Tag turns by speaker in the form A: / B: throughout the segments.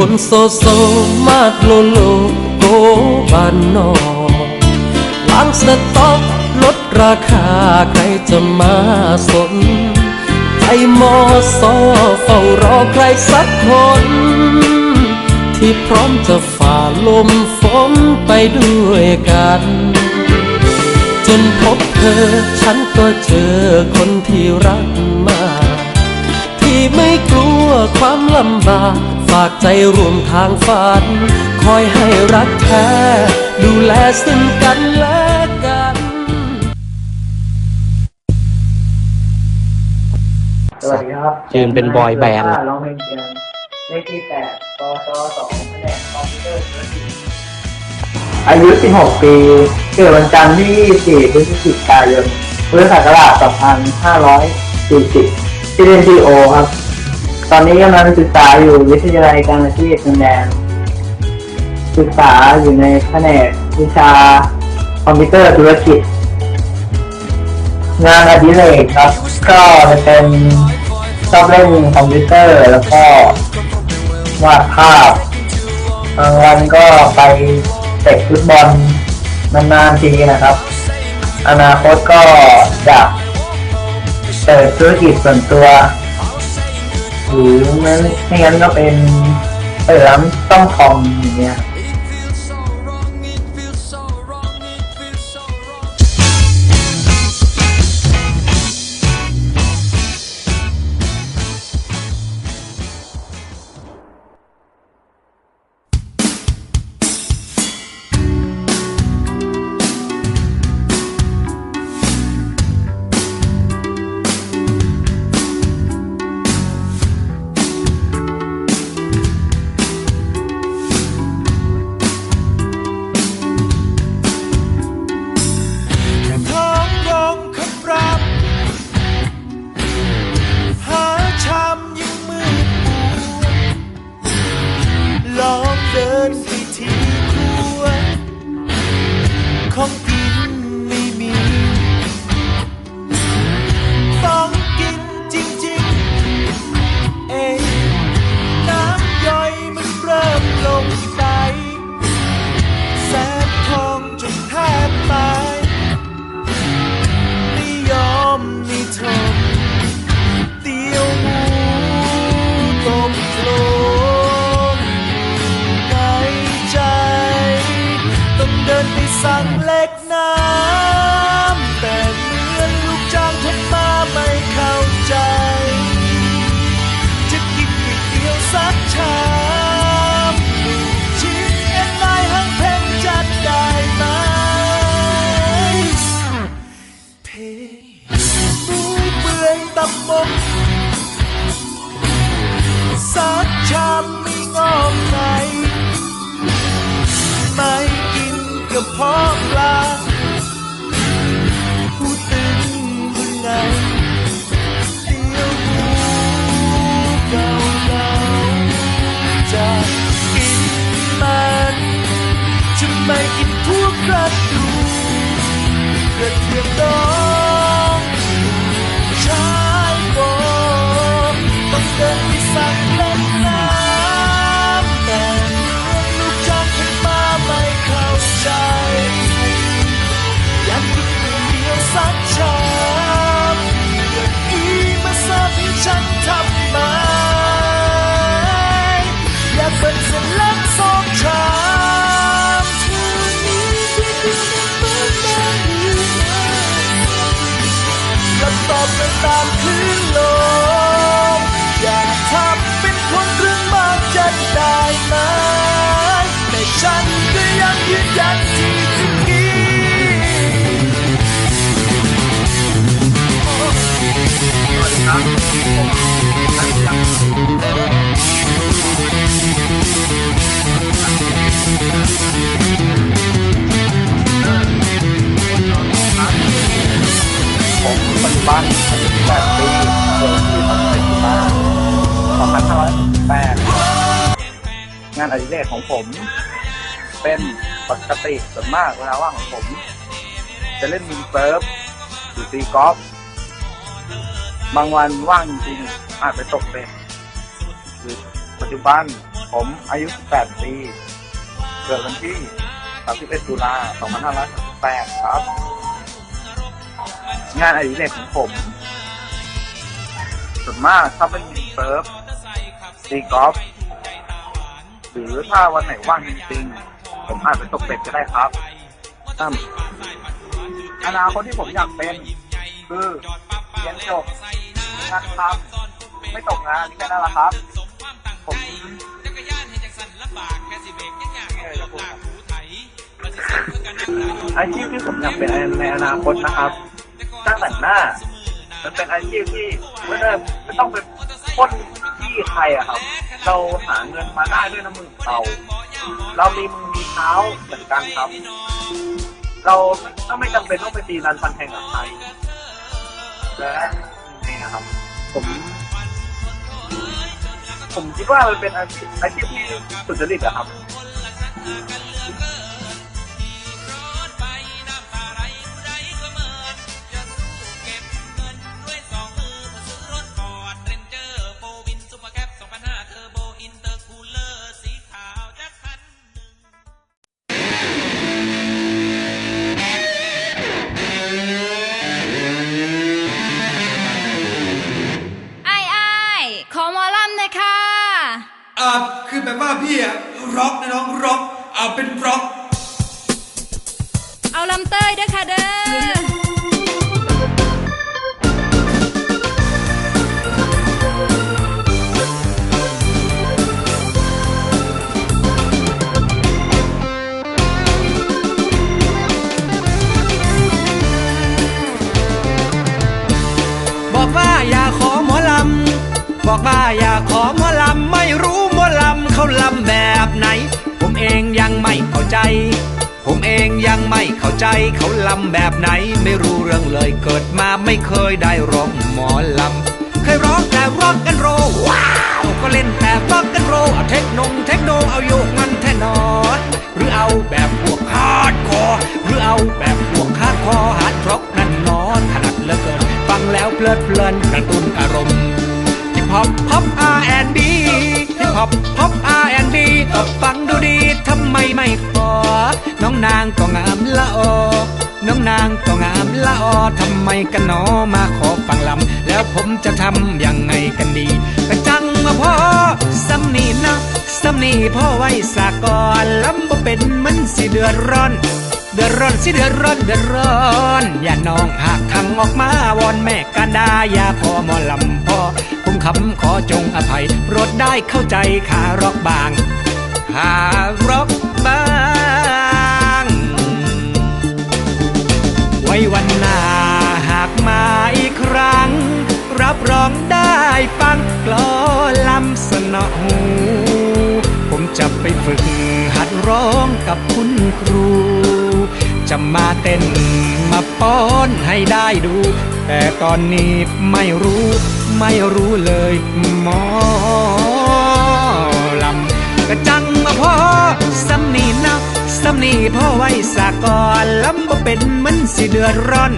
A: คนโซโซมาดโลโลโกบานนอกวางสต็อกลดราคาใครจะมาสนไอมอสอเฝ้ารอใครสักคน ที่พร้อมจะฝ่าลมฝนไปด้วยกัน จนพบเธอฉันก็เจอคนที่รักม ไม่กลัวความลำบาก ฝากใจร่วมทางฝัน คอยให้รักแท้ ดูแลซึ่งกันและกัน
B: สวัสดีครับ
C: ยืนเป็นบอยแบนด์
B: ร้องเพลงเชียงเลขที่แปดปชสองแผนกคอมพิวเตอร์ธุรกิจอายุ 16 ปี เกิดวันจันทร์ที่ 24 พฤศจิกายนพุทธศักราช 2540 ที่เรียนทีโอครับ ตอนนี้กำลังศึกษาอยู่วิทยาลัยการอาชีพดินแดนศึกษาอยู่ในแผนกวิชาคอมพิวเตอร์ธุรกิจ งานอดิเรกครับก็จะเป็นชอบเล่นคอมพิวเตอร์ แล้วก็วาดภาพบางวันก็ไปเตะฟุตบอลนานๆทีนะครับ อนาคตก็อยาก เปิดธุรกิจส่วนตัว หรือไม่ไม่งั้นก็เป็นเปิดร้านต้องคอมอย่างเงี้ย
D: เเดิ ปัจจุบันอายุ8ปีเกิดที่ทำเป็นที่
B: บ้าน2568งานอดิเรกของผม เป็นปกติส่วนมากเวลาว่างของผม จะเล่นมินเซิร์ฟหรือตีกอล์ฟบางวันว่างจริงๆอาจไปตกเป็ดหรือปัจจุบัน
E: ผมอายุ 18 ปี เกิดวันที่ 31 ตุลา 2538 ครับ งานอดิเรกของผมส่วนมากถ้าเป็นเซิร์ฟตีกอล์ฟหรือถ้าวันไหนว่างจริงๆผมอาจไปตกเป็ดก็ได้ครับตั้มอนาคตที่ผมอยากเป็น คือเรียนจบงานทำไม่ตกงานแค่นั้นแหละครับ ผมอาชีพที่ผมอยากเป็นในอนาคตนะครับ ช่างแต่งหน้า มันเป็นอาชีพที่ไม่ได้ไม่ต้องเป็นพ้นที่ใครอะครับ เราหาเงินมาได้ด้วยน้ำมือเรา เรามีมือมีเท้าเหมือนกันครับ เราก็ไม่จำเป็นต้องไปตีรันฟันแทงกับใครและนี่นะครับ ผม ผมคิดว่ามันเป็นอาชีพอาชีพที่สุจริตอะครับ
F: ร็อกอ่าเป็นร็อก
A: เอาลำเต้ยด้วยค่ะเด้อ
G: บอกว่าอย่าขอหมอลำ บอกว่าอย่าขอหมอลำ ไม่รู้หมอลำเขาลำแบบไหน เองยังไม่เข้าใจ ผมเองยังไม่เข้าใจเขาลำแบบไหนไม่รู้เรื่องเลยเกิดมาไม่เคยได้ร้องหมอลำ เคยร้องแต่ร็อกกันโรว้าวก็เล่นแต่ร็อกกันโรเอาเทคโนงเทคโนเอาโยกมันแท่นอน หรือเอาแบบพวกฮาร์ดคอร์หรือเอาแบบพวกฮาร์ดคอร์ฮาร์ดร็อกนั่นนอนถนัดเหลือเกิน ฟังแล้วเพลิดเพลินกระตุ้นอารมณ์ฮิปฮอปฮอป R&B ฮิปฮอปฮอป R&B ก็ฟังดูดีทำไมไม่พอน้องนางก็งามละออน้องนางก็งามละออทำไมกันหนอมาขอฟังลำ แล้วผมจะทำยังไงกันดีกระจังมาพ่อสำนีนะสำนีพ่อไว้สากอนลำบ่เป็นมันสิเดือดร้อนเดือดร้อนสิเดือดร้อนเดือดร้อน อย่าน้องหากทางออกมาวอนแม่กันดาอย่าพอมอลำพ่อ คำขอจงอภัยโปรดได้เข้าใจขารอกบางขารอกบาง ไว้วันหน้าหากมาอีกครั้ง รับรองได้ฟังกลอลำสนอหู ผมจะไปฝึกหัดร้องกับคุณครู จะมาเต้นมาป้อนให้ได้ดู แต่ตอนนี้ไม่รู้ ไม่รู้เลยหมอลำกระจังมาพ่อสำนีนักสำนีพ่อไว้สากอนลำบ่เป็นมันสิเดือดร้อน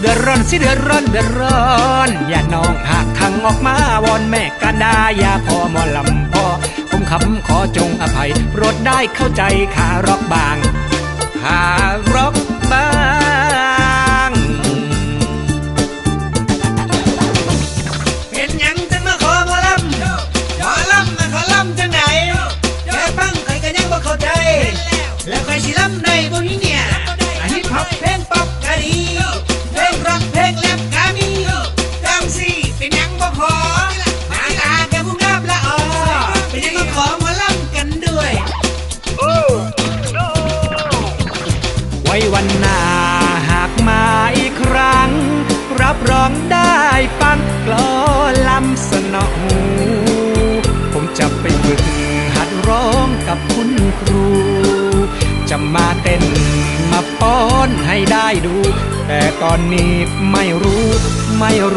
G: เดือดร้อนสิเดือดร้อนเดือดร้อนอย่าน้องหากทางออกมาวอนแม่กันดาอย่าพอหมอลำพ่อผมคำขอจงอภัยโปรดได้เข้าใจขารอกบางขารอกบาง
F: แให้
G: ได้ดู แต่ตอนนี้ไม่รู้ไม่รู้